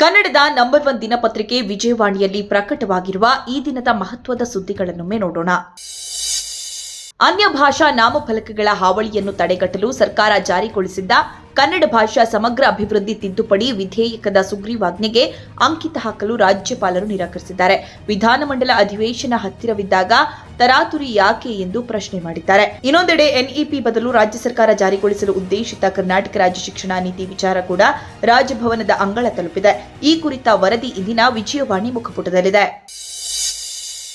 ಕನ್ನಡದ number one ದಿನಪತ್ರಿಕೆ ವಿಜಯವಾಣಿಯಲ್ಲಿ ಪ್ರಕಟವಾಗಿರುವ ಈ ದಿನದ ಮಹತ್ವದ ಸುದ್ದಿಗಳನ್ನೊಮ್ಮೆ ನೋಡೋಣ. ಅನ್ಯ ಭಾಷಾ ನಾಮಫಲಕಗಳ ಹಾವಳಿಯನ್ನು ತಡೆಗಟ್ಟಲು ಸರ್ಕಾರ ಜಾರಿಗೊಳಿಸಿದ್ದ ಕನ್ನಡ ಭಾಷಾ ಸಮಗ್ರ ಅಭಿವೃದ್ಧಿ ತಿದ್ದುಪಡಿ ವಿಧೇಯಕದ ಸುಗ್ರೀವಾಜ್ಞೆಗೆ ಅಂಕಿತ ಹಾಕಲು ರಾಜ್ಯಪಾಲರು ನಿರಾಕರಿಸಿದ್ದಾರೆ. ವಿಧಾನಮಂಡಲ ಅಧಿವೇಶನ ಹತ್ತಿರವಿದ್ದಾಗ ತರಾತುರಿ ಯಾಕೆ ಎಂದು ಪ್ರಶ್ನೆ ಮಾಡಿದ್ದಾರೆ. ಇನ್ನೊಂದೆಡೆ ಎನ್ಇಪಿ ಬದಲು ರಾಜ್ಯ ಸರ್ಕಾರ ಜಾರಿಗೊಳಿಸಲು ಉದ್ದೇಶಿತ ಕರ್ನಾಟಕ ರಾಜ್ಯ ಶಿಕ್ಷಣ ನೀತಿ ವಿಚಾರ ಕೂಡ ರಾಜಭವನದ ಅಂಗಳ ತಲುಪಿದೆ. ಈ ಕುರಿತ ವರದಿ ಇಂದಿನ ವಿಜಯವಾಣಿ ಮುಖಪುಟದಲ್ಲಿದೆ.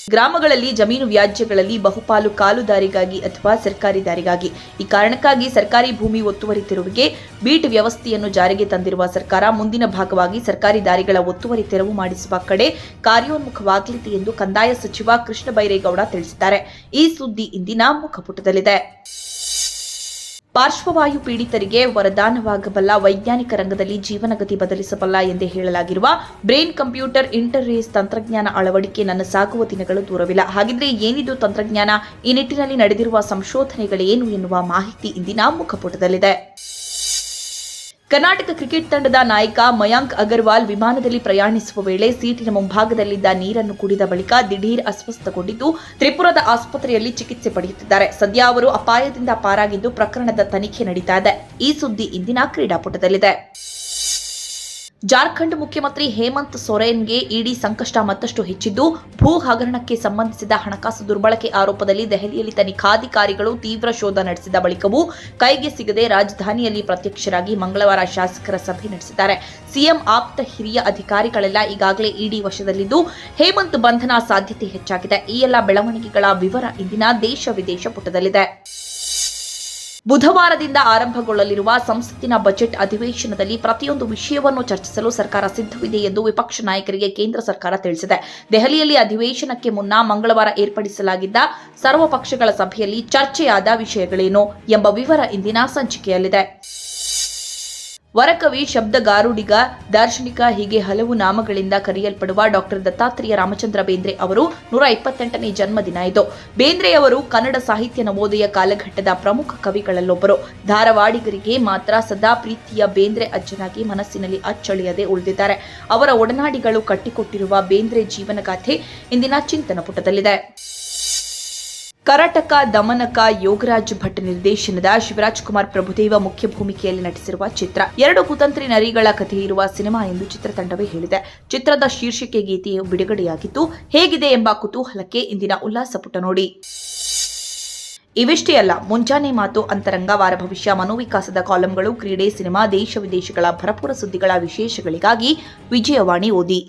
ಗ್ರಾಮಗಳಲ್ಲಿ ಜಮೀನು ವ್ಯಾಜ್ಯಗಳಲ್ಲಿ ಬಹುಪಾಲು ಕಾಲು ದಾರಿಗಾಗಿ ಅಥವಾ ಸರ್ಕಾರಿ ದಾರಿಗಾಗಿ ಈ ಕಾರಣಕ್ಕಾಗಿ ಸರ್ಕಾರಿ ಭೂಮಿ ಒತ್ತುವರಿ ತೆರವಿಗೆ ಬೀಟ್ ವ್ಯವಸ್ಥೆಯನ್ನು ಜಾರಿಗೆ ತಂದಿರುವ ಸರ್ಕಾರ ಮುಂದಿನ ಭಾಗವಾಗಿ ಸರ್ಕಾರಿ ದಾರಿಗಳ ಒತ್ತುವರಿ ತೆರವು ಮಾಡಿಸುವ ಕಡೆ ಕಾರ್ಯೋನ್ಮುಖವಾಗಲಿದೆ ಎಂದು ಕಂದಾಯ ಸಚಿವ ಕೃಷ್ಣ ಬೈರೇಗೌಡ ತಿಳಿಸಿದ್ದಾರೆ. ಈ ಸುದ್ದಿ ಇಂದಿನ ಮುಖಪುಟದಲ್ಲಿದೆ. ಪಾರ್ಶ್ವವಾಯು ಪೀಡಿತರಿಗೆ ವರದಾನವಾಗಬಲ್ಲ ವೈಜ್ಞಾನಿಕ ರಂಗದಲ್ಲಿ ಜೀವನಗತಿ ಬದಲಿಸಬಲ್ಲ ಎಂದೇ ಹೇಳಲಾಗಿರುವ ಬ್ರೈನ್ ಕಂಪ್ಯೂಟರ್ ಇಂಟರ್ರೇಸ್ ತಂತ್ರಜ್ಞಾನ ಅಳವಡಿಕೆ ನನ್ನ ಸಾಕುವ ದಿನಗಳು ದೂರವಿಲ್ಲ. ಹಾಗಿದ್ರೆ ಏನಿದು ತಂತ್ರಜ್ಞಾನ? ಈ ನಿಟ್ಟಿನಲ್ಲಿ ನಡೆದಿರುವ ಸಂಶೋಧನೆಗಳೇನು ಎನ್ನುವ ಮಾಹಿತಿ ಇಂದಿನ ಮುಖಪುಟದಲ್ಲಿದೆ. ಕರ್ನಾಟಕ ಕ್ರಿಕೆಟ್ ತಂಡದ ನಾಯಕ ಮಯಾಂಕ್ ಅಗರ್ವಾಲ್ ವಿಮಾನದಲ್ಲಿ ಪ್ರಯಾಣಿಸುವ ವೇಳೆ ಸೀಟಿನ ಮುಂಭಾಗದಲ್ಲಿದ್ದ ನೀರನ್ನು ಕುಡಿದ ಬಳಿಕ ದಿಢೀರ್ ಅಸ್ವಸ್ಥಗೊಂಡಿದ್ದು, ತ್ರಿಪುರದ ಆಸ್ಪತ್ರೆಯಲ್ಲಿ ಚಿಕಿತ್ಸೆ ಪಡೆಯುತ್ತಿದ್ದಾರೆ. ಸದ್ಯ ಅವರು ಅಪಾಯದಿಂದ ಪಾರಾಗಿದ್ದು ಪ್ರಕರಣದ ತನಿಖೆ ನಡೀತಾ ಇದೆ. ಈ ಸುದ್ದಿ ಇಂದಿನ ಕ್ರೀಡಾಪಟದಲ್ಲಿದೆ. ಜಾರ್ಖಂಡ್ ಮುಖ್ಯಮಂತ್ರಿ ಹೇಮಂತ್ ಸೊರೇನ್ಗೆ ಇಡಿ ಸಂಕಷ್ಟ ಮತ್ತಷ್ಟು ಹೆಚ್ಚಿದ್ದು, ಭೂ ಹಗರಣಕ್ಕೆ ಸಂಬಂಧಿಸಿದ ಹಣಕಾಸು ದುರ್ಬಳಕೆ ಆರೋಪದಲ್ಲಿ ದೆಹಲಿಯಲ್ಲಿ ತನಿಖಾಧಿಕಾರಿಗಳು ತೀವ್ರ ಶೋಧ ನಡೆಸಿದ ಬಳಿಕವೂ ಕೈಗೆ ಸಿಗದೆ ರಾಜಧಾನಿಯಲ್ಲಿ ಪ್ರತ್ಯಕ್ಷರಾಗಿ ಮಂಗಳವಾರ ಶಾಸಕರ ಸಭೆ ನಡೆಸಿದ್ದಾರೆ. ಸಿಎಂ ಆಪ್ತ ಹಿರಿಯ ಅಧಿಕಾರಿಗಳೆಲ್ಲ ಈಗಾಗಲೇ ಇಡಿ ವಶದಲ್ಲಿದ್ದು, ಹೇಮಂತ್ ಬಂಧನ ಸಾಧ್ಯತೆ ಹೆಚ್ಚಾಗಿದೆ. ಈ ಎಲ್ಲ ಬೆಳವಣಿಗೆಗಳ ವಿವರ ಇಂದಿನ ದೇಶ ವಿದೇಶ ಪುಟದಲ್ಲಿದೆ. ಬುಧವಾರದಿಂದ ಆರಂಭಗೊಳ್ಳಲಿರುವ ಸಂಸತ್ತಿನ ಬಜೆಟ್ ಅಧಿವೇಶನದಲ್ಲಿ ಪ್ರತಿಯೊಂದು ವಿಷಯವನ್ನು ಚರ್ಚಿಸಲು ಸರ್ಕಾರ ಸಿದ್ಧವಿದೆ ಎಂದು ವಿಪಕ್ಷ ನಾಯಕರಿಗೆ ಕೇಂದ್ರ ಸರ್ಕಾರ ತಿಳಿಸಿದೆ. ದೆಹಲಿಯಲ್ಲಿ ಅಧಿವೇಶನಕ್ಕೆ ಮುನ್ನ ಮಂಗಳವಾರ ಏರ್ಪಡಿಸಲಾಗಿದ್ದ ಸರ್ವಪಕ್ಷಗಳ ಸಭೆಯಲ್ಲಿ ಚರ್ಚೆಯಾದ ವಿಷಯಗಳೇನು ಎಂಬ ವಿವರ ಇಂದಿನ ಸಂಚಿಕೆಯಲ್ಲಿದೆ. ವರಕವಿ, ಶಬ್ದಗಾರುಡಿಗ, ದಾರ್ಶನಿಕ ಹೀಗೆ ಹಲವು ನಾಮಗಳಿಂದ ಕರೆಯಲ್ಪಡುವ ಡಾಕ್ಟರ್ ದತ್ತಾತ್ರೇಯ ರಾಮಚಂದ್ರ ಬೇಂದ್ರೆ ಅವರು ನೂರ ಇಪ್ಪತ್ತೆಂಟನೇ ಜನ್ಮದಿನ ಇದು. ಬೇಂದ್ರೆಯವರು ಕನ್ನಡ ಸಾಹಿತ್ಯ ನವೋದಯ ಕಾಲಘಟ್ಟದ ಪ್ರಮುಖ ಕವಿಗಳಲ್ಲೊಬ್ಬರು. ಧಾರವಾಡಿಗರಿಗೆ ಮಾತ್ರ ಸದಾ ಪ್ರೀತಿಯ ಬೇಂದ್ರೆ ಅಜ್ಜನಾಗಿ ಮನಸ್ಸಿನಲ್ಲಿ ಅಚ್ಚಳಿಯದೆ ಉಳಿದಿದ್ದಾರೆ. ಅವರ ಒಡನಾಡಿಗಳು ಕಟ್ಟಿಕೊಟ್ಟಿರುವ ಬೇಂದ್ರೆ ಜೀವನಗಾಥೆ ಇಂದಿನ ಚಿಂತನ ಪುಟದಲ್ಲಿದೆ. ಕರಟಕ ದಮನಕ ಯೋಗರಾಜ್ ಭಟ್ ನಿರ್ದೇಶನದ ಶಿವರಾಜ್ ಕುಮಾರ್ ಪ್ರಭುದೇವ ಮುಖ್ಯ ಭೂಮಿಕೆಯಲ್ಲಿ ನಟಿಸಿರುವ ಚಿತ್ರ. ಎರಡು ಕುತಂತ್ರಿ ನರಿಗಳ ಕಥೆ ಇರುವ ಸಿನಿಮಾ ಎಂದು ಚಿತ್ರತಂಡವೇ ಹೇಳಿದೆ. ಚಿತ್ರದ ಶೀರ್ಷಿಕೆ ಗೀತೆಯು ಬಿಡುಗಡೆಯಾಗಿದ್ದು, ಹೇಗಿದೆ ಎಂಬ ಕುತೂಹಲಕ್ಕೆ ಇಂದಿನ ಉಲ್ಲಾಸ ಪುಟ ನೋಡಿ. ಇವಿಷ್ಟೇ ಅಲ್ಲ, ಮುಂಜಾನೆ ಮಾತು ಅಂತರಂಗ ವಾರ ಭವಿಷ್ಯ ಮನೋವಿಕಾಸದ ಕಾಲಂಗಳು, ಕ್ರೀಡೆ, ಸಿನಿಮಾ, ದೇಶ ವಿದೇಶಗಳ ಭರಪೂರ ಸುದ್ದಿಗಳ ವಿಶೇಷಗಳಿಗಾಗಿ ವಿಜಯವಾಣಿ ಓದಿ.